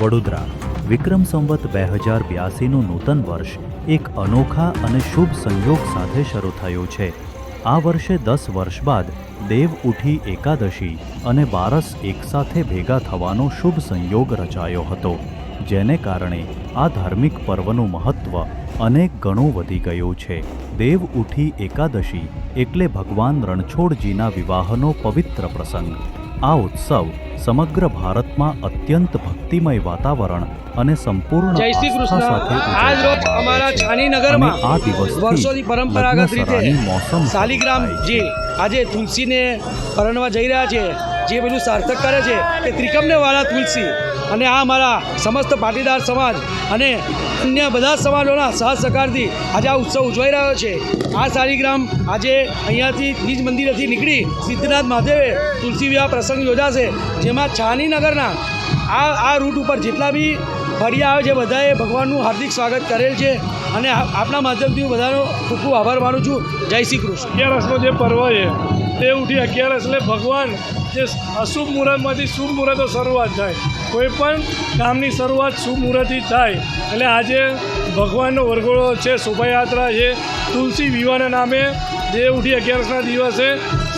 વડોદરા. વિક્રમ સંવત બે હજાર બ્યાસીનું નૂતન વર્ષ એક અનોખા અને શુભ સંયોગ સાથે શરૂ થયું છે. આ વર્ષે દસ વર્ષ બાદ દેવ ઉઠી એકાદશી અને બારસ એકસાથે ભેગા થવાનો શુભ સંયોગ રચાયો હતો, જેને કારણે આ ધાર્મિક પર્વનું મહત્વ અનેક ગણું વધી ગયું છે. દેવ ઉઠી એકાદશી એટલે ભગવાન રણછોડજીના વિવાહનો પવિત્ર પ્રસંગ. આ ઉત્સવ સમગ્ર ભારતમાં અત્યંત ભક્તિમય વાતાવરણ અને સંપૂર્ણ જય શ્રી કૃષ્ણ. આજ રોજ અમારા છાનીનગરમાં આ દિવસથી વર્ષોથી પરંપરાગત રીતે મોસમ શાલિગ્રામ જે આજે તુલસીને પરણવા જઈ રહ્યા છે જે પેલું સાર્થક કરે છે તે ત્રિકમને વાળા તુલસી અને આ અમારા સમસ્ત પાટીદાર સમાજ અને અન્ય બધા સમાજોના સહ સહકારથી આજે આ ઉત્સવ ઉજવાઈ રહ્યો છે. આ શાલિગ્રામ આજે અહીંયાથી નિજ મંદિરેથી નીકળી સિદ્ધનાથ મહાદેવે તુલસી વિવાહ પ્રસંગ યોજાશે, જેમાં છાનીનગરના આ આ રૂટ ઉપર જેટલા બી ફળિયા આવે છે બધાએ ભગવાનનું હાર્દિક સ્વાગત કરેલ છે અને આપણા માધ્યમથી હું બધાનો ખૂબ ખૂબ આભાર માનું છું. જય શ્રી કૃષ્ણ. અગિયારસનો જે પર્વ છે, તે ઉઠી અગિયારસ એટલે ભગવાન જે અશુભ મુહૂર્તમાંથી શુભ મુહૂર્તો શરૂઆત થાય. કોઈ પણ કામની શરૂઆત શુભ મુહૂર્તથી થાય. એટલે આજે ભગવાનનો વરઘોડો છે, શોભાયાત્રા છે. તુલસી વિવાહના નામે જે ઉઠી અગિયારસના દિવસે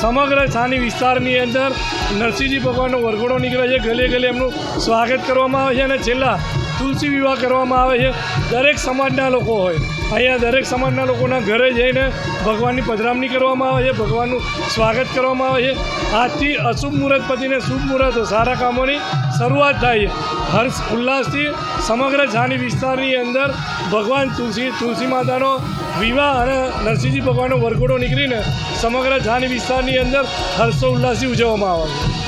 સમગ્ર છાની વિસ્તારની અંદર નરસિંહજી ભગવાનનો વરઘોડો નીકળે છે. ગલે ગલે એમનું સ્વાગત કરવામાં આવે છે. અને છેલ્લા તુલસી વિવાહ કરવામાં આવે છે. દરેક સમાજના લોકો હોય. અહીંયા દરેક સમાજના લોકોના ઘરે જઈને ભગવાનની પધરામણી કરવામાં આવે છે, ભગવાનનું સ્વાગત કરવામાં આવે છે. આજથી અશુભ મુહૂર્ત પતિને શુભ મુહૂર્ત સારા કામોની શરૂઆત થાય છે. હર્ષ ઉલ્લાસથી સમગ્ર જાની વિસ્તારની અંદર ભગવાન તુલસી તુલસી માતાનો વિવાહ અને નરસિંહજી ભગવાનનો વરઘોડો નીકળીને સમગ્ર જાની વિસ્તારની અંદર હર્ષો ઉલ્લાસથી ઉજવવામાં આવે છે.